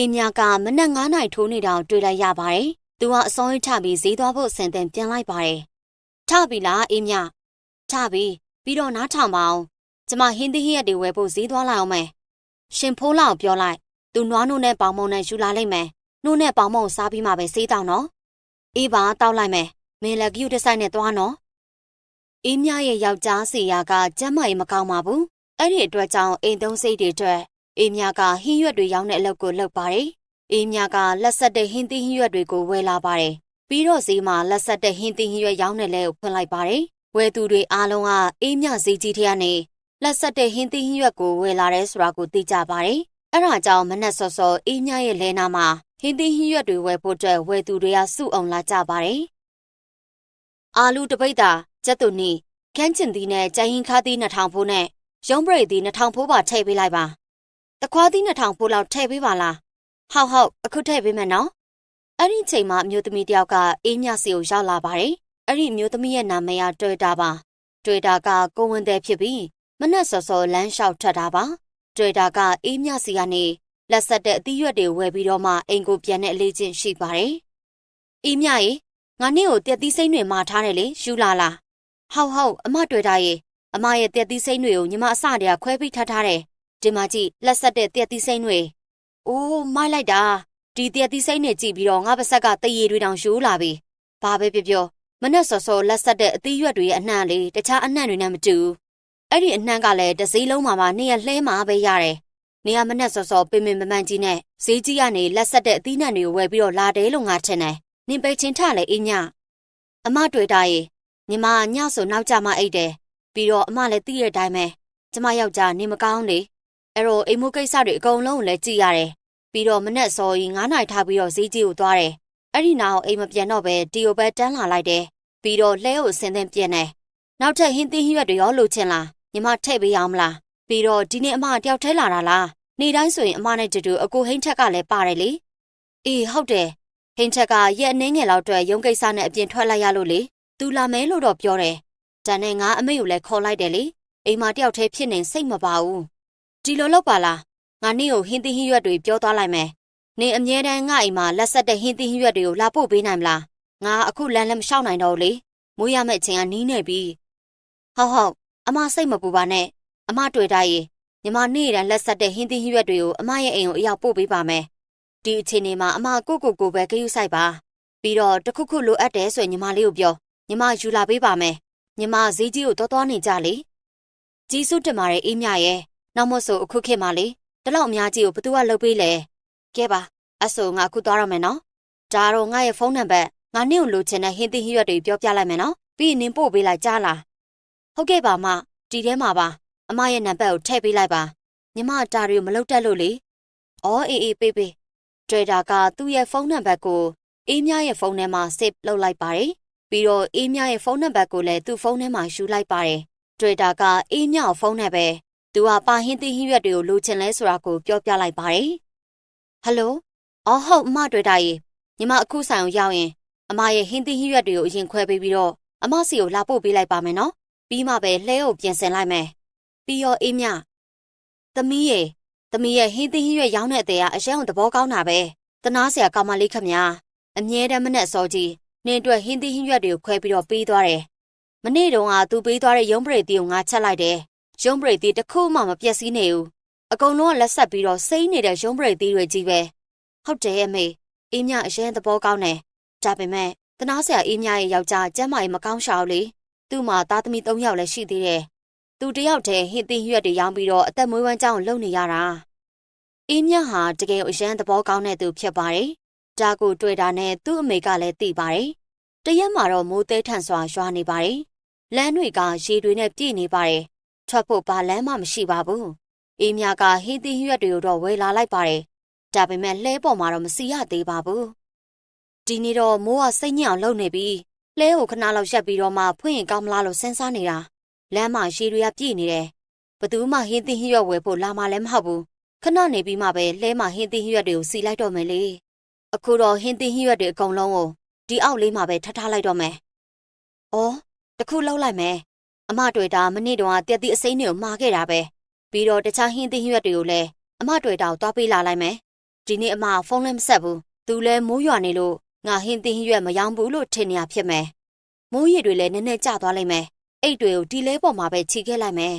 အေးမြကမနက်9နာရီထိုးနေတာကိုတွေ့လိုက်ရပါတယ်။သူကအစောကြီးထပြီးဈေးသွားဖို့ဆင်သင်ပြန်လိုက်ပါတယ်။ထပြီလားအေးမြ။ထပြီပြီးတော့နားထောင်ပါအောင်။ကျမဟင်းသီးဟရက်တွေဝယ်ဖို့ဈေးသွားလိုက်အောင်မယ်။ရှင်ဖိုးလောက်ပြောလိုက်။သူနွားနို့နဲ့ပေါင်မုံနဲ့ယူလာလိုက်မယ်။နို့နဲ့ပေါင်မုံစားပြီးမှပဲဈေးတောင်းနော်။အေးပါတောက်လိုက်မယ်။မင်းလည်းဂယူတစ်ဆိုင်နဲ့သွားနော်။အေးမြရဲ့ယောက်ျားစီယာကကျမ်းမာရေးမကောင်းပါဘူး။အဲ့ဒီအတွက်ကြောင့်အိမ်သုံးစိတ်တွေအတွက် အေးမြကဟင်းရွက်တွေရောင်းတဲ့အလုပ်ကိုလုပ်ပါတယ်။အေးမြကလက်ဆက်တဲ့ဟင်းသီးဟင်းရွက်တွေကိုဝယ်လာပါတယ်။ပြီးတော့ဈေးမှာလက်ဆက်တဲ့ဟင်းသီးဟင်းရွက်ရောင်းတဲ့လဲကိုဖွင့်လိုက်ပါတယ်။ဝယ်သူတွေအားလုံးကအေးမြဈေးကြီးထက်ကနေလက်ဆက်တဲ့ဟင်းသီးဟင်းရွက်ကိုဝယ်လာတယ်ဆိုတာကိုသိကြပါတယ်။အဲ့ဒါကြောင့်မနက်စောစောအေးမြရဲ့လဲနာမှာဟင်းသီးဟင်းရွက်တွေဝယ်ဖို့အတွက်ဝယ်သူတွေကစုအောင်လာကြပါတယ်။အာလူတပိတ်တာကျက်တူနီခန်းချင်သီးနဲ့ကြိုင်ရင်ခါသီး2000ဖိုးနဲ့ရုံးပရိတ်သီး2000ဖိုးပါထည့်ပေးလိုက်ပါ။ တခွားသီး2000ဖိုးလောက်ထည့်ပေးပါလား။ဟုတ်ဟုတ်အခုထည့်ပေးမယ်နော်။အဲ့ဒီချိန်မှာအမျိုးသမီးတယောက်ကအေးမြစီကိုရောက်လာပါတယ်။အဲ့ဒီအမျိုးသမီးရဲ့နာမည်ကတွေ့တာပါ။တွေ့တာကကိုဝင်တဲ့ဖြစ်ပြီးမနက်စောစောလမ်းလျှောက်ထွက်တာပါ။တွေ့တာကအေးမြစီကနေလက်ဆက်တဲ့အသီးရွက်တွေဝယ်ပြီးတော့မှအိမ်ကိုပြန်တဲ့အလေးချင်းရှိပါတယ်။အေးမြရေငါနေ့ကိုတက်သီးစိမ့်တွေမှာထားတယ်လေယူလာလား။ဟုတ်ဟုတ်အမတွေ့တာရေအမရဲ့တက်သီးစိမ့်တွေကိုညီမအစတည်းကခွဲပြီးထားထားတယ်။ ဒီမှာကြည့်လက်ဆက်တဲ့တက်သီးစိမ့်တွေ။အိုးမိုက်လိုက်တာဒီတက်သီးစိမ့်တွေကြည့်ပြီးတော့ငါပါဆက်ကတရေတွေတောင်ယူလာပြီ။ဘာပဲပြောပြောမနဲ့စော်စော်လက်ဆက်တဲ့အသီးရွက်တွေရဲ့အနှံ့လေးတခြားအနှံ့တွေနဲ့မတူဘူး။အဲ့ဒီအနှံ့ကလည်းတစ်စည်းလုံးမှာမှနေရလှဲမှာပဲရတယ်။နေရမနဲ့စော်စော်ပင်ပင်ပန်းပန်းကြီးနဲ့ဈေးကြီးကနေလက်ဆက်တဲ့အသီးနှံတွေကိုဝယ်ပြီးတော့လာတယ်လို့ငါထင်တယ်။နင်ပဲချင်းထလေအင်းည။အမတွေ့တာရေညီမညဆိုနောက်ကြမှအိတ်တယ်။ပြီးတော့အမလည်းသိတဲ့အတိုင်းပဲကျမယောက်ျားနေမကောင်းလေ။ အဲ့တော့အိမ်မိုးကိစ္စတွေအကုန်လုံးကိုလည်းကြည့်ရတယ်။ပြီးတော့မနဲ့စော်ကြီး9နိုင်ထားပြီးတော့ဈေးကြီးကိုသွားတယ်။အဲ့ဒီနောက်အိမ်မပြန်တော့ပဲဒီကိုပဲတန်းလာလိုက်တယ်။ပြီးတော့လှဲကိုဆင်းသင်းပြန်တယ်။နောက်ထပ်ဟင်းသီးဟင်းရွက်တွေရောလိုချင်လား။ညီမထည့်ပေးအောင်မလား။ပြီးတော့ဒီနေ့အမတယောက်ထဲလာတာလား။နေ့တိုင်းဆိုရင်အမနဲ့တူတူအကိုဟိန်းထက်ကလည်းပါတယ်လေ။အေးဟုတ်တယ်။ဟိန်းထက်ကရက်အနှင်းငယ်လောက်အတွက်ရုံးကိစ္စနဲ့အပြင်ထွက်လိုက်ရလို့လေ။ "तू လာမဲလို့တော့ပြောတယ်။ဒါနဲ့ငါအမေကိုလည်းခေါ်လိုက်တယ်လေ။အိမ်မှာတယောက်တည်းဖြစ်နေစိတ်မပါဘူး။ ဒီလိုလုပ်ပါလား။ငါနေ့ကိုဟင်းသီးဟင်းရွက်တွေပြောသွားလိုက်မယ်။နေအမြဲတမ်းငါအိမ်မှာလက်ဆက်တဲ့ဟင်းသီးဟင်းရွက်တွေကိုလာပို့ပေးနိုင်မလား။ငါအခုလမ်းလည်းမလျှောက်နိုင်တော့ဘူးလေ။မိုးရမယ့်အချိန်ကနီးနေပြီ။ဟုတ်ဟုတ်အမစိတ်မပူပါနဲ့။အမတွေ့တာရေညီမနေ့တိုင်းလက်ဆက်တဲ့ဟင်းသီးဟင်းရွက်တွေကိုအမရဲ့အိမ်ကိုအရောက်ပို့ပေးပါမယ်။ဒီအချိန်နေမှာအမကိုကိုကိုပဲဂရုစိုက်ပါ။ပြီးတော့တခုခုလိုအပ်တယ်ဆိုရင်ညီမလေးကိုပြောညီမယူလာပေးပါမယ်။ညီမဈေးကြီးကိုတော်တော်နေကြလေ။ကြီးစုတင်မာရဲ့အေးမြရဲ့ နောက်မဆိုအခုခေတ်မှာလေဒီလောက်အများကြီးကိုဘသူကလုပ်ပေးလဲ။ကဲပါအဆိုငါအခုသွားရမယ်နော်။ဒါတော့ငါရဲ့ဖုန်းနံပါတ်ငါနေ့ကိုလိုချင်တဲ့ဟင်းသီးဟင်းရွက်တွေပြောပြလိုက်မယ်နော်။ပြီးရင်နင်ပို့ပေးလိုက်ကြားလား။ဟုတ်ကဲ့ပါမဒီထဲမှာပါအမရဲ့နံပါတ်ကိုထည့်ပေးလိုက်ပါညီမတာရီကိုမလုပ်တတ်လို့လေ။အော်အေးအေးပေးပေး။ဒရတာကသူ့ရဲ့ဖုန်းနံပါတ်ကိုအေးမြရဲ့ဖုန်းထဲမှာ save လုပ်လိုက်ပါတယ်။ပြီးတော့အေးမြရဲ့ဖုန်းနံပါတ်ကိုလည်းသူ့ဖုန်းထဲမှာယူလိုက်ပါတယ်။ဒရတာကအေးမြကိုဖုန်းနဲ့ပဲ သူကပါဟင်းသီးဟင်းရွက်တွေကိုလိုချင်လဲဆိုတာကိုပြောပြလိုက်ပါတယ်။ဟယ်လို။အော်ဟုတ်အမဒရတာရေညီမအခုဆိုင်ကိုရောက်ရင်အမရဲ့ဟင်းသီးဟင်းရွက်တွေကိုအရင်ခွဲပေးပြီးတော့အမစီကိုလာပို့ပေးလိုက်ပါမယ်နော်။ပြီးမှပဲလှဲကိုပြင်ဆင်လိုက်မယ်။ပြီးရောအေးမြသမီးရေသမီးရဲ့ဟင်းသီးဟင်းရွက်ရောင်းတဲ့အသေးကအရင်ကသဘောကောင်းတာပဲ။တနာစရာကောင်းမလေးခမညာအမြဲတမ်းမနဲ့စောကြီးနင်းအတွက်ဟင်းသီးဟင်းရွက်တွေကိုခွဲပြီးတော့ပေးသွားတယ်။မနေ့တုန်းကသူပေးသွားတဲ့ရုံးပရိသီကိုငါချက်လိုက်တယ်။ ရုံးပရိသီတစ်ခုမှမပြက်စီးနေဘူး။အကုန်လုံးကလက်ဆက်ပြီးတော့စိမ့်နေတဲ့ရုံးပရိသီတွေကြီးပဲ။ဟုတ်တယ်အမေအေးမြအရင်သဘောကောင်းတယ်။ဒါပေမဲ့တနာစရာအေးမြရဲ့ယောက်ျားကျမ်းမာရေးမကောင်းရှာဘူးလေ။သူ့မှာသားသမီး၃ယောက်လည်းရှိသေးတယ်။သူတယောက်တည်းဟင်းသီးရွက်တွေရောင်းပြီးတော့အသက်မွေးဝမ်းကြောင်းလုပ်နေရတာ။အေးမြဟာတကယ်အရန်သဘောကောင်းတဲ့သူဖြစ်ပါတယ်။ဒါကိုတွေ့တာနဲ့သူ့အမေကလည်းသိပါတယ်။တရက်မှာတော့မိုးသေးထန်စွာရွာနေပါတယ်။လမ်းတွေကရေတွေနဲ့ပြည့်နေပါတယ်။ ထွက်ဖို့ဘာလမ်းမှမရှိပါဘူး။အေးမြကဟင်းသီးရွက်တွေကိုတော့ဝယ်လာလိုက်ပါတယ်။ဒါပေမဲ့လှဲပေါ်မှာတော့မစီရသေးပါဘူး။ဒီနေ့တော့မိုးကစိတ်ညစ်အောင်လုပ်နေပြီ။လှဲကိုခဏလောက်ရက်ပြီးတော့မှဖွင့်ရင်ကောင်းမလားလို့စဉ်းစားနေတာ။လမ်းမှာရေတွေကပြည့်နေတယ်။ဘသူမှဟင်းသီးဟင်းရွက်ဝယ်ဖို့လာမှလည်းမဟုတ်ဘူး။ခဏနေပြီးမှပဲလဲမှာဟင်းသီးဟင်းရွက်တွေကိုစီလိုက်တော့မယ်လေ။အခုတော့ဟင်းသီးဟင်းရွက်တွေအကုန်လုံးကိုဒီအောက်လေးမှာပဲထပ်ထားလိုက်တော့မယ်။အော်တခုလောက်လိုက်မယ်။ အမတွေ့တာမနေ့တုန်းကတက်သီးအစိမ်းတွေကိုမှားခဲ့တာပဲ။ပြီးတော့တခြားဟင်းသီးဟင်းရွက်တွေကိုလည်းအမတွေ့တာကိုသွားပေးလာလိုက်မယ်။ဒီနေ့အမဖုန်းလည်းမဆက်ဘူးသူလည်းမိုးရွာနေလို့ငါဟင်းသင်းရွက်မယောင်းဘူးလို့ထင်နေရဖြစ်မယ်မိုးရည်တွေလည်းနည်းနည်းကျသွားလိမ့်မယ်အိတ်တွေကိုဒီလဲပေါ်မှာပဲခြိခဲ့လိုက်မယ်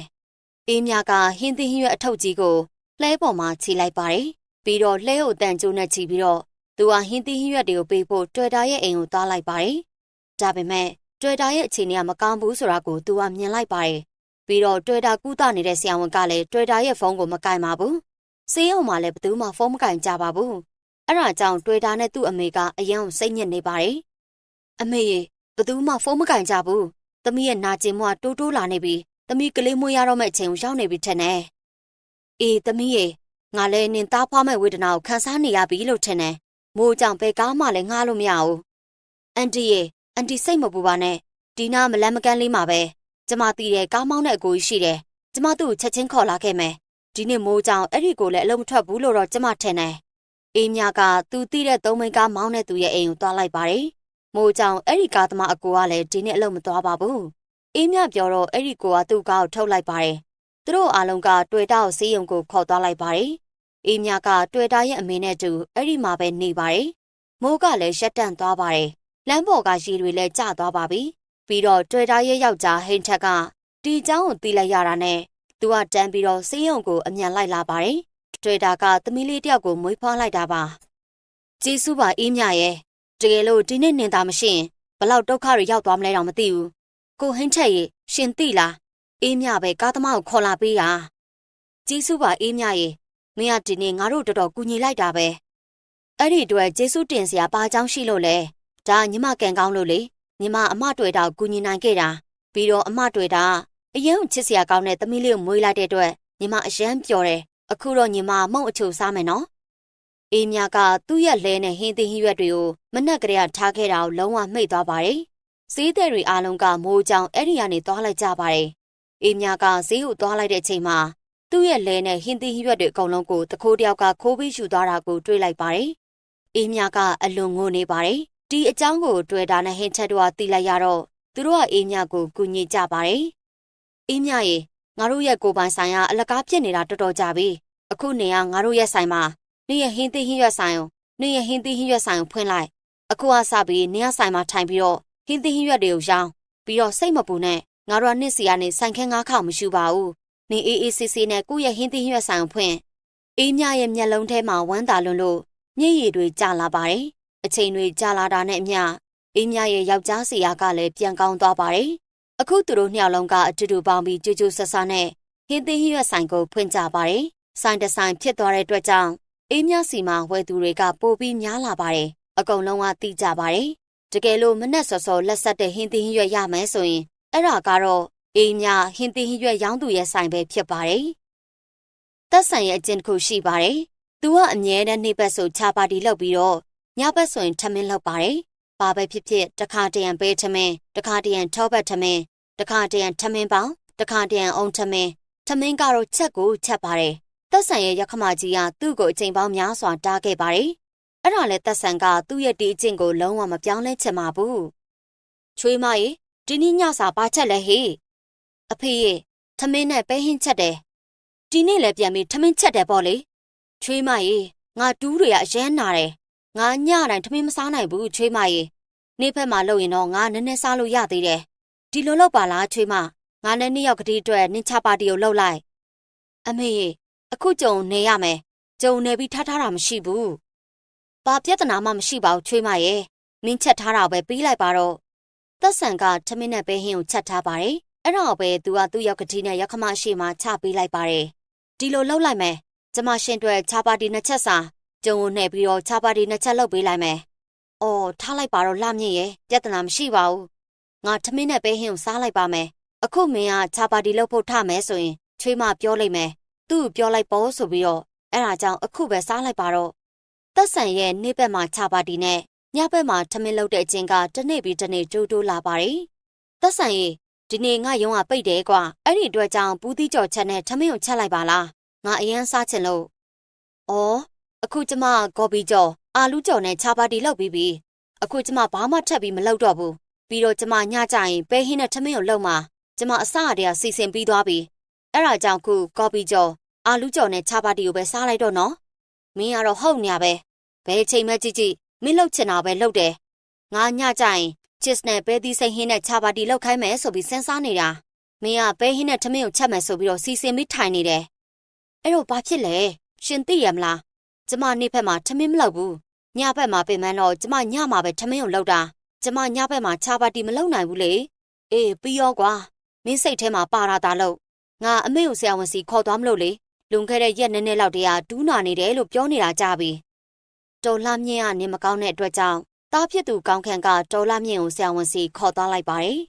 အေးမြကဟင်းသင်းရွက်အထုပ်ကြီးကိုလှဲပေါ်မှာခြိလိုက်ပါတယ်ပြီးတော့လှဲကိုတန်ကျိုးနဲ့ခြိပြီးတော့သူဟာဟင်းသင်းရွက်တွေကိုပေးဖို့တွေ့တာရဲ့အိမ်ကိုသွားလိုက်ပါတယ်ဒါပေမဲ့ တွေ့တာရဲ့အခြေအနေကမကောင်းဘူးဆိုတာကိုသူကမြင်လိုက်ပါတယ်ပြီးတော့တွေ့တာကူးတာနေတဲ့ဆရာဝန်ကလည်းတွေ့တာရဲ့ဖုန်းကိုမကင်ပါဘူးဆေးရုံမှာလည်းဘယ်သူမှဖုန်းမကင်ကြပါဘူးအဲ့ဒါကြောင့်တွေ့တာနဲ့သူ့အမေကအရင်စိတ်ညစ်နေပါတယ်အမေရေဘယ်သူမှဖုန်းမကင်ကြဘူးသမီးရဲ့နာကျင်မှုကတိုးတိုးလာနေပြီသမီးကလေးမွေးရတော့မယ့်အချိန်ကိုရောက်နေပြီထင်တယ်အေးသမီးရေငါလည်းနင်သားဖွားမဲ့ဝေဒနာကိုခံစားနေရပြီလို့ထင်တယ်မိုးကြောင့်ဘယ်ကားမှလည်းငှားလို့မရဘူးအန်တီရေ အန်တီစိတ်မပူပါနဲ့ဒီနာမလန်းမကန်းလေးမှာပဲကျမတည်တယ်ကားမောင်းတဲ့အကိုကြီးရှိတယ်ကျမသူ့ကိုချက်ချင်းခေါ်လာခဲ့မယ်ဒီနေ့မိုးကြောင့်အဲ့ဒီကိုလည်းအလုံးမထွက်ဘူးလို့တော့ကျမထင်တယ်အေးမြကသူတည်တဲ့သုံးမိန်းကားမောင်းတဲ့သူရဲ့အိမ်ကိုသွားလိုက်ပါတယ်မိုးကြောင့်အဲ့ဒီကားသမားအကိုကလည်းဒီနေ့အလုံးမသွားပါဘူးအေးမြပြောတော့အဲ့ဒီကိုကသူ့ကားကိုထုတ်လိုက်ပါတယ်သူတို့အားလုံးကတွေ့တာကိုစေးရုံကိုခေါ်သွားလိုက်ပါတယ်အေးမြကတွေ့တာရဲ့အမေနဲ့တူအဲ့ဒီမှာပဲနေပါတယ်မိုးကလည်းရှက်တန့်သွားပါတယ် လမ်းပေါ်ကရေတွေလည်းကျသွားပါပြီ။ပြီးတော့တွေ့တာရဲ့ယောက်ျားဟိန်ထက်ကတီချောင်းကိုတီးလိုက်ရတာနဲ့သူကတန်းပြီးတော့စေးရုံကိုအမြန်လိုက်လာပါတယ်။တွေ့တာကသမီးလေးတယောက်ကိုမွေးဖွားလိုက်တာပါ။ကျေးဇူးပါအေးမြရဲ့။တကယ်လို့ဒီနေ့နင်သာမရှိရင်ဘလောက်ဒုက္ခတွေရောက်သွားမလဲတော့မသိဘူး။ကိုဟိန်ထက်ရေရှင်သိလား။အေးမြပဲကားသမားကိုခေါ်လာပေးတာ။ကျေးဇူးပါအေးမြရဲ့။မင်းကဒီနေ့ငါတို့တော်တော်ကူညီလိုက်တာပဲ။အဲ့ဒီအတွက်ကျေးဇူးတင်စရာဘာကြောင့်ရှိလို့လဲ။ ဒါညီမကန်ကောင်းလို့လေညီမအမတွေ့တာကိုကူညီနိုင်ခဲ့တာပြီးတော့အမတွေ့တာအရင်ချစ်စရာကောင်းတဲ့သမီးလေးကိုမွေးလိုက်တဲ့အတွက်ညီမအယမ်းပျော်တယ်အခုတော့ညီမမုံအချိုစားမယ်နော်အေးမြကသူ့ရဲ့လဲနဲ့ဟင်းသီးဟင်းရွက်တွေကိုမနှက်ကလေးကထားခဲ့တာကိုလုံးဝမှိတ်သွားပါတယ်ဈေးသည်တွေအားလုံးကမိုးကြောင်အဲ့ဒီကနေသွားလိုက်ကြပါတယ်အေးမြကဈေးကိုသွားလိုက်တဲ့အချိန်မှာသူ့ရဲ့လဲနဲ့ဟင်းသီးဟင်းရွက်တွေအကုန်လုံးကိုတခိုးတယောက်ကခိုးပြီးယူသွားတာကိုတွေ့လိုက်ပါတယ်အေးမြကအလွန်ငိုနေပါတယ် ဒီအကြောင်းကို တွေ့တာနဲ့ဟင်းချက်တို့ကသိလိုက်ရတော့သူတို့ကအေးမြကိုကူညီကြပါတယ်အေးမြရေငါတို့ရဲ့ကိုပိုင်ဆိုင်ကအလကားဖြစ်နေတာတော်တော်ကြာပြီအခုနေကငါတို့ရဲ့ဆိုင်မှာနေရဲ့ဟင်းသီးဟင်းရွက်ဆိုင်ကိုနေရဲ့ဟင်းသီးဟင်းရွက်ဆိုင်ကိုဖွင့်လိုက်အခုကစပြီးနေရဆိုင်မှာထိုင်ပြီးတော့ဟင်းသီးဟင်းရွက်တွေကိုရောင်းပြီးတော့စိတ်မပူနဲ့ငါတို့ကနှစ်စီကနေဆိုင်ခင်းငါးခေါက်မရှိပါဘူးနေအေးအေးဆေးဆေးနဲ့ကိုယ့်ရဲ့ဟင်းသီးဟင်းရွက်ဆိုင်ကိုဖွင့်အေးမြရဲ့မျက်လုံးထဲမှာဝမ်းသာလွန်းလို့မျက်ရည်တွေကျလာပါတယ် အချိန်တွေကြာလာတာနဲ့အမျှအေးမြရဲ့ယောက်ျားစီယာကလည်းပြန်ကောင်းသွားပါတယ်အခုသူတို့နှစ်ယောက်လုံးကအတူတူပေါင်းပြီးကြိုကြိုဆဆနဲ့ဟင်းသီးဟင်းရွက်ဆိုင်ကိုဖွင့်ကြပါတယ်ဆိုင်တဆိုင်ဖြစ်သွားတဲ့အတွက်ကြောင့်အေးမြစီမှာဝယ်သူတွေကပိုပြီးများလာပါတယ်အကုန်လုံးကသိကြပါတယ်တကယ်လို့မနဲ့စောစောလက်ဆက်တဲ့ဟင်းသီးဟင်းရွက်ရမယ်ဆိုရင်အဲ့ဒါကတော့အေးမြဟင်းသီးဟင်းရွက်ရောင်းသူရဲ့ဆိုင်ပဲဖြစ်ပါတယ်သက်ဆိုင်ရဲ့အကျင့်တစ်ခုရှိပါတယ်သူကအမြဲတမ်းနှိပ်ပတ်ဆိုချာပါတီလုပ်ပြီးတော့ ညဘက်ဆိုရင်ထမင်းလုပ်ပါတယ်ဘာပဲဖြစ်ဖြစ်တခါတရံပဲထမင်းတခါတရံထောပတ်ထမင်းတခါတရံထမင်းပေါင်းတခါတရံအုံထမင်းထမင်းကတော့ချက်ကိုချက်ပါတယ်သက်ဆန်ရဲ့ရခမကြီးကသူ့ကိုအချိန်ပေါင်းများစွာတားခဲ့ပါတယ်အဲ့ဒါလည်းသက်ဆန်ကသူ့ရဲ့ဒီအကျင့်ကိုလုံးဝမပြောင်းလဲချင်ပါဘူးချွေးမရေဒီနေ့ညစာပါချက်လဲဟေးအဖေရေထမင်းနဲ့ပဲဟင်းချက်တယ်ဒီနေ့လည်းပြန်ပြီးထမင်းချက်တယ်ပေါ့လေချွေးမရေငါတူးတွေကအရမ်းနာတယ် ငါညတိုင်းထမင်းမစားနိုင်ဘူးချွေးမရေနေ့ဖက်မှာလုပ်ရင်တော့ငါနည်းနည်းစားလို့ရသေးတယ်ဒီလိုလုပ်ပါလားချွေးမငါနဲ့နှစ်ယောက်ကတိအတွက်နင်းချပါတီကိုလှုပ်လိုက်အမေရေအခုကြုံနေရမယ်ကြုံနေပြီးထားထားတာမရှိဘူးဘာပြဿနာမှမရှိပါဘူးချွေးမရဲ့နင်းချက်ထားတာပဲပြီးလိုက်ပါတော့သက်ဆန်ကထမင်းနဲ့ပဲဟင်းကိုချက်ထားပါတယ်အဲ့တော့ပဲသူကသူ့ရောက်ကတိနဲ့ရက်ခမရှိမှချပေးလိုက်ပါတယ်ဒီလိုလှုပ်လိုက်မယ်ကျမရှင်တွေချပါတီနှစ်ချက်စာ ကျုံကိုနှဲ့ပြီးတော့ချပါတီနှစ်ချက်လှုပ်ပေးလိုက်မယ်အော်ထားလိုက်ပါတော့လှမြင့်ရဲ့ပြဿနာမရှိပါဘူးငါထမင်းနဲ့ပဲဟင်းကိုစားလိုက်ပါမယ်အခုမင်းကချပါတီလှုပ်ဖို့ထမယ်ဆိုရင်ချွေးမပြောလိုက်မယ်သူ့ပြောလိုက်ပေါ်ဆိုပြီးတော့အဲ့ဒါကြောင့်အခုပဲစားလိုက်ပါတော့သက်ဆန်ရဲ့နေ့ဘက်မှာချပါတီနဲ့ညဘက်မှာထမင်းလုပ်တဲ့အချင်းကတနေ့ပြီးတနေ့တိုးတိုးလာပါတယ်သက်ဆန်ရဲ့ဒီနေ့ငါရုံးကပိတ်တယ်ကွာအဲ့ဒီအတွက်ကြောင့်ဘူးသီးကြော်ချက်နဲ့ထမင်းကိုချက်လိုက်ပါလားငါအရန်စားချင်လို့ဩ အခုကျမကော်ပီကြော်အာလူးကြော်နဲ့ချပါတီလုပ်ပြီးပြီအခုကျမဘာမှထပ်ပြီးမလုပ်တော့ဘူးပြီးတော့ကျမညကြရင်ပဲဟင်းနဲ့ထမင်းကိုလုပ်မှာကျမအစအတည်းကစီစဉ်ပြီးသွားပြီအဲ့ဒါကြောင့်ခုကော်ပီကြော်အာလူးကြော်နဲ့ချပါတီကိုပဲစားလိုက်တော့နော်မင်းကတော့ဟုတ်နေရပဲဘယ်ချိန်မှကြည့်ကြည့်မင်းလှုပ်ချင်တာပဲလှုပ်တယ်ငါညကြရင်ချစ်နဲ့ပဲသီးစိတ်ဟင်းနဲ့ချာပါတီလှုပ်ခိုင်းမယ်ဆိုပြီးစဉ်းစားနေတာမင်းကပဲဟင်းနဲ့ထမင်းကိုချက်မယ်ဆိုပြီးတော့စီစဉ်ပြီးထိုင်နေတယ်အဲ့တော့ဘာဖြစ်လဲရှင်သိရမလား ကျမနေ့ဘက်မှာထမင်းမလှုပ်ဘူးညဘက်မှာပြင်မန်းတော့ကျမညမှာပဲထမင်းကိုလှုပ်တာကျမညဘက်မှာချာပါတီမလှုပ်နိုင်ဘူးလေအေးပြီးရောကွာမင်းစိတ်ထဲမှာပါတာတာလို့ငါအမေကိုဆရာဝန်စီခေါ်သွားမလို့လေလွန်ခဲ့တဲ့ရက်နည်းနည်းလောက်တည်းကဒူးနာနေတယ်လို့ပြောနေတာကြပြီတော်လှမြင့်ကနေမကောင်းတဲ့အတွက်ကြောင့်တားဖြစ်သူကောင်းခန့်ကတော်လှမြင့်ကိုဆရာဝန်စီခေါ်သွားလိုက်ပါတယ်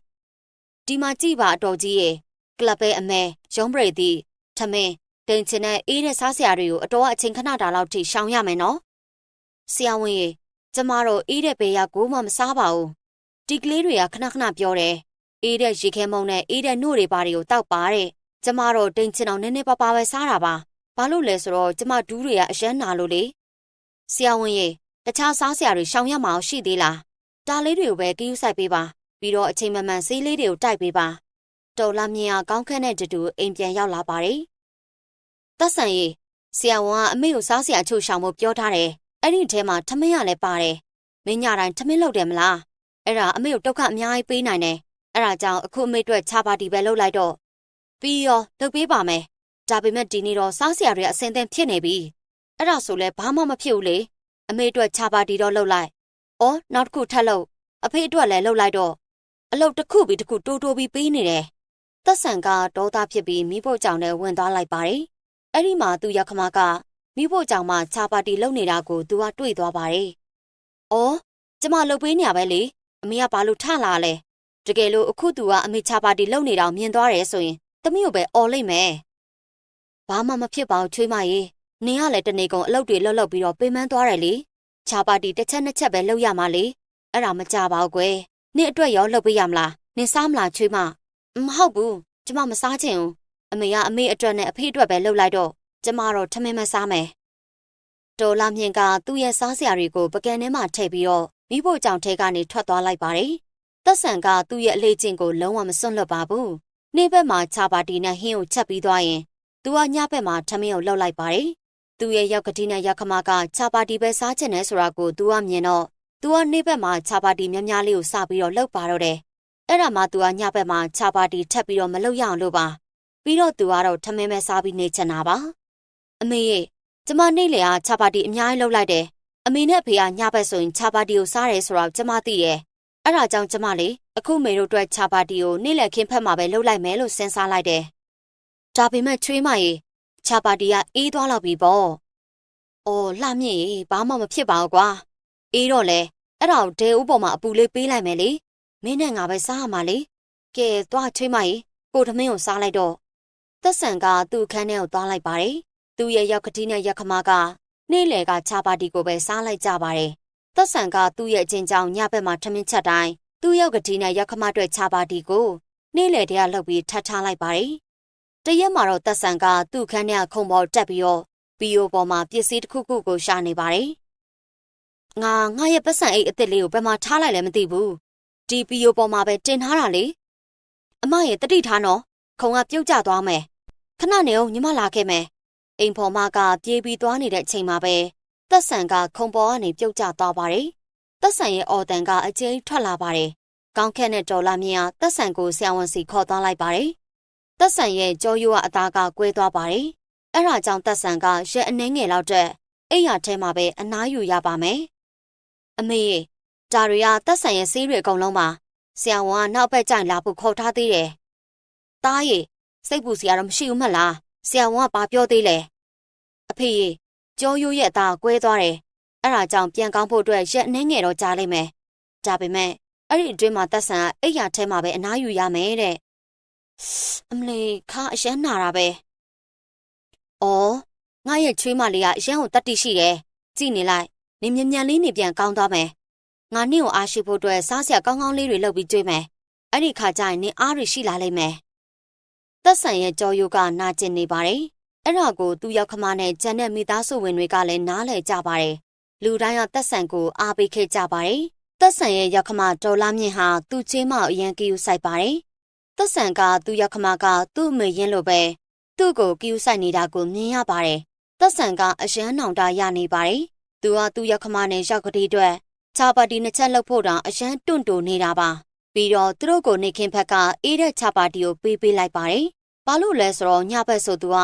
ဒီမှာကြည့်ပါအတော်ကြီးရဲ့ကလပ်ပဲအမဲရုံးပရိသီထမင်း တင်ချင်တဲ့အေးတဲ့စားစရာတွေကိုအတော်အချိန်ခဏတာလောက်ထိရှောင်ရမယ်နော်ဆရာဝန်ရေကျမတို့အေးတဲ့ဘေးရကိုမှမစားပါဘူးဒီကလေးတွေကခဏခဏပြောတယ်အေးတဲ့ရေခဲမုံနဲ့အေးတဲ့နှုတ်တွေပါတွေကိုတောက်ပါတဲ့ကျမတို့တိန်ချင်အောင်နည်းနည်းပါးပါးပဲစားတာပါဘာလို့လဲဆိုတော့ကျမဒူးတွေကအရန်နာလို့လေဆရာဝန်ရေတခြားစားစရာတွေရှောင်ရမအောင်ရှိသေးလားဒါလေးတွေကိုပဲကယူဆိုင်ပေးပါပြီးတော့အချိန်မမှန်ဆေးလေးတွေကိုတိုက်ပေးပါတော်လာမြင်အောင်ကောင်းခန့်တဲ့တူတူအိမ်ပြန်ရောက်လာပါတယ် သက်ဆန်ရေဆရာဝန်ကအမေကိုစားစရာအချို့ရှောင်ဖို့ပြောထားတယ်အဲ့ဒီထဲမှာထမင်းရလည်းပါတယ်မင်းညတိုင်းထမင်းလုပ်တယ်မလားအဲ့ဒါအမေကိုဒုက္ခအများကြီးပေးနိုင်တယ်အဲ့ဒါကြောင့်အခုအမေအတွက်ချာပါတီပဲလုပ်လိုက်တော့ပြီးရောလုပ်ပေးပါမယ်ဒါပေမဲ့ဒီနေ့တော့စားစရာတွေအဆင်သင့်ဖြစ်နေပြီအဲ့ဒါဆိုလဲဘာမှမဖြစ်ဘူးလေအမေအတွက်ချာပါတီတော့လုပ်လိုက်။အော်နောက်တစ်ခုထပ်လုပ်အဖေအတွက်လည်းလုပ်လိုက်တော့အလုပ်တစ်ခုပြီးတစ်ခုတိုးတိုးပြီးပေးနေတယ်။သက်ဆန်ကဒေါသဖြစ်ပြီးမိဖို့ကြောင့်လည်းဝင်သွားလိုက်ပါတယ်။ အဲ့ဒီမှာသူရခမကမိဖို့ကြောင့်မှချာပါတီလုပ်နေတာကိုသူကတွေ့သွားပါတယ်။အော်ကျမလုပ်ပေးနေရပဲလေ။အမေကဘာလို့ထလာလဲ။တကယ်လို့အခုသူကအမေချာပါတီလုပ်နေတာမြင်သွားတယ်ဆိုရင်သမီးကိုပဲអော်လိုက်မယ်။ဘာမှမဖြစ်ပါဘူးချွေးမရေ။နင်ကလည်းတနေကုန်အလုပ်တွေလှုပ်လှုပ်ပြီးတော့ပေးမန်းသွားတယ်လေ။ချာပါတီတစ်ချက်နှစ်ချက်ပဲလှုပ်ရမှာလေ။အဲ့ဒါမကြပါဘူးကွယ်။နင်အတွက်ရောလှုပ်ပေးရမလား။နင်စားမလားချွေးမ။မဟုတ်ဘူး။ကျမမစားချင်ဘူး။ အမေကအမေအတွက်နဲ့အဖေအတွက်ပဲလှုပ်လိုက်တော့ကျမတော့ထမင်းမစားမယ်။တော်လာမြင့်ကသူ့ရဲ့စားစရာတွေကိုပကံထဲမှာထည့်ပြီးတော့မိဖို့ကြောင့်ထဲကနေထွက်သွားလိုက်ပါတယ်။သက်ဆန်ကသူ့ရဲ့အလေးချင်းကိုလုံးဝမစွန့်လွတ်ပါဘူး။နေ့ဘက်မှာချာပါတီနဲ့ဟင်းကိုချက်ပြီးသွားရင်သူကညဘက်မှာထမင်းကိုလှုပ်လိုက်ပါတယ်။သူ့ရဲ့ရောက်ကတိနဲ့ရောက်ခမကချာပါတီပဲစားချင်တယ်ဆိုတာကိုသူကမြင်တော့သူကနေ့ဘက်မှာချာပါတီများများလေးကိုစပြီးတော့လှုပ်ပါတော့တယ်။အဲ့ဒါမှသူကညဘက်မှာချာပါတီထပ်ပြီးတော့မလှုပ်ရအောင်လို့ပါ။ ပြီးတော့သူကတော့ထမင်းပဲစားပြီးနေချင်တာပါ။အမေရဲ့ကျမနေ့လေအားချာပါတီအများကြီးလှုပ်လိုက်တယ်။အမေနဲ့အဖေကညဘက်ဆိုရင်ချာပါတီကိုစားတယ်ဆိုတော့ကျမသိတယ်။အဲ့ဒါကြောင့်ကျမလေအခုမေတို့အတွက်ချာပါတီကိုနေ့လည်ခင်းဖက်မှာပဲလှုပ်လိုက်မယ်လို့စဉ်းစားလိုက်တယ်။ဒါပေမဲ့ချွေးမရေချာပါတီကအေးသွားလောက်ပြီပေါ့။အော်လှမြင့်ရေဘာမှမဖြစ်ပါဘူးကွာ။အေးတော့လေအဲ့ဒါကိုဒဲဦးပေါ်မှာအပူလေးပေးလိုက်မယ်လေ။မင်းနဲ့ငါပဲစားရမှာလေ။ကဲသွားချွေးမရေကိုထမင်းကိုစားလိုက်တော့ သက်ဆန်ကသူ့ခန်းထဲကိုသွားလိုက်ပါတယ်။သူ့ရဲ့ရောက်ကတိနဲ့ရက်ခမကနေ့လယ်ကချာပါတီကိုပဲစားလိုက်ကြပါတယ်။သက်ဆန်ကသူ့ရဲ့အချင်းကြောင့်ညဘက်မှာထမင်းချက်တိုင်းသူ့ရောက်ကတိနဲ့ရက်ခမအတွက်ချာပါတီကိုနေ့လယ်တည်းကလှုပ်ပြီးထပ်ထားလိုက်ပါတယ်။တရက်မှာတော့သက်ဆန်ကသူ့ခန်းထဲကခုံပေါ်တက်ပြီးတော့ပီယိုပေါ်မှာပစ္စည်းတစ်ခုခုကိုရှာနေပါတယ်။ငါငါရဲ့ပတ်စံအိတ်အစ်စ်လေးကိုဘယ်မှာထားလိုက်လဲမသိဘူး။ဒီပီယိုပေါ်မှာပဲတင်ထားတာလေ။အမရဲ့တတိထားနော် ခုံကပြုတ်ကျသွားမယ်။ခဏနေအောင်ညီမလာခဲ့မယ်။အိမ်ဖော်မကပြေးပြီးသွားနေတဲ့အချိန်မှာပဲသက်ဆန်ကခုံပေါ်ကနေပြုတ်ကျသွားပါတယ်။သက်ဆန်ရဲ့အော်တန်ကအကျဉ်းထွက်လာပါတယ်။ကောင်းခက်နဲ့တော်လာမြင်ကသက်ဆန်ကိုဆရာဝန်စီခေါ်သွားလိုက်ပါတယ်။သက်ဆန်ရဲ့ကြောရိုးကအသားကကွဲသွားပါတယ်။အဲ့ဒါကြောင့်သက်ဆန်ကရက်အနှင်းငယ်လောက်တဲ့အိမ်ရထဲမှာပဲအနားယူရပါမယ်။အမေဒါတွေကသက်ဆန်ရဲ့ဆေးတွေအကုန်လုံးပါ။ဆရာဝန်ကနောက်ဘက်ကျရင်လာဖို့ခေါ်ထားသေးတယ်။ တားရေစိတ်ပူစရာတော့မရှိဘူးမလားဆရာဝန်ကဘာပြောသေးလဲအဖေရေကြောရိုးရဲ့အသားကွဲသွားတယ်အဲ့ဒါကြောင့်ပြန်ကောင်းဖို့အတွက်ရက်နှင်းငယ်တော့ကြားလိုက်မယ်ဒါပေမဲ့အဲ့ဒီအတွင်းမှာသက်ဆန်ကအိယာထဲမှာပဲအနားယူရမယ်တဲ့အမလီခါအရန်နာတာပဲအော်ငါရဲ့ချွေးမလေးကအရန်ကိုတတ်တိရှိတယ်ကြည့်နေလိုက်နေမြန်မြန်လေးနေပြန်ကောင်းသွားမယ်ငါနင့်ကိုအားရှိဖို့အတွက်စားစရာကောင်းကောင်းလေးတွေလုပ်ပြီးကြွေးမယ်အဲ့ဒီခါကျရင်နင်အားတွေရှိလာလိမ့်မယ် သက်ဆန်ရဲ့ကြောယုကနာကျင်နေပါတယ်။အဲ့ဒါကိုသူ့ရောက်ခမနဲ့ဂျန်တဲ့မိသားစုဝင်တွေကလည်းနားလည်ကြပါတယ်။လူတိုင်းကသက်ဆန်ကိုအားပေးခဲ့ကြပါတယ်။သက်ဆန်ရဲ့ရောက်ခမဒေါ်လာမြင့်ဟာသူ့ချင်းမအရန်ကီယူဆိုင်ပါတယ်။သက်ဆန်ကသူ့ရောက်ခမကသူ့အမေရင်းလိုပဲသူ့ကိုကီယူဆိုင်နေတာကိုမြင်ရပါတယ်သက်ဆန်ကအရန်နောင်တရနေပါတယ်။သူကသူ့ရခမနဲ့ရောက်ကတိအတွက်ချာပါတီနှစ်ချက်လှုပ်ဖို့တောင်အရန်တွန့်တိုနေတာပါ။ ပြီးတော့သူတို့ကိုနေခင်ဘက်ကအေးတဲ့ချာပါတီကိုပေးပေးလိုက်ပါတယ်။ဘာလို့လဲဆိုတော့ညဘက်ဆိုသူက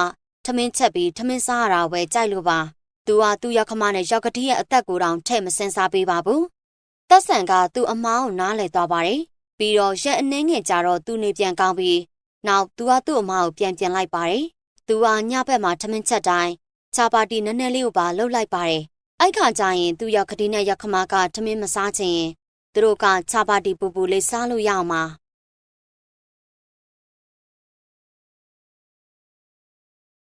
ထမင်းချက်ပြီးထမင်းစားရတာပဲကြိုက်လို့ပါ။သူကသူ့ရခမနဲ့ရောက်ကတိရဲ့အသက်ကိုတောင်ထဲ့မစင်စားပေးပါဘူး။သက်ဆန်ကသူ့အမားကိုနားလည်သွားပါတယ်။ပြီးတော့ရက်အနှင်းငယ်ကြတော့သူနေပြန်ကောင်းပြီးနောက်သူကသူ့အမားကိုပြန်ပြန်လိုက်ပါတယ်။သူကညဘက်မှာထမင်းချက်တိုင်းချာပါတီနည်းနည်းလေးကိုပါလှုပ်လိုက်ပါတယ်။အဲ့ခါကျရင်သူရောက်ခတိနဲ့ရက်ခမကထမင်းမစားချင်ရင် သူတို့ကချာပါတီပူပူလေးစားလို့ရအောင်ပါ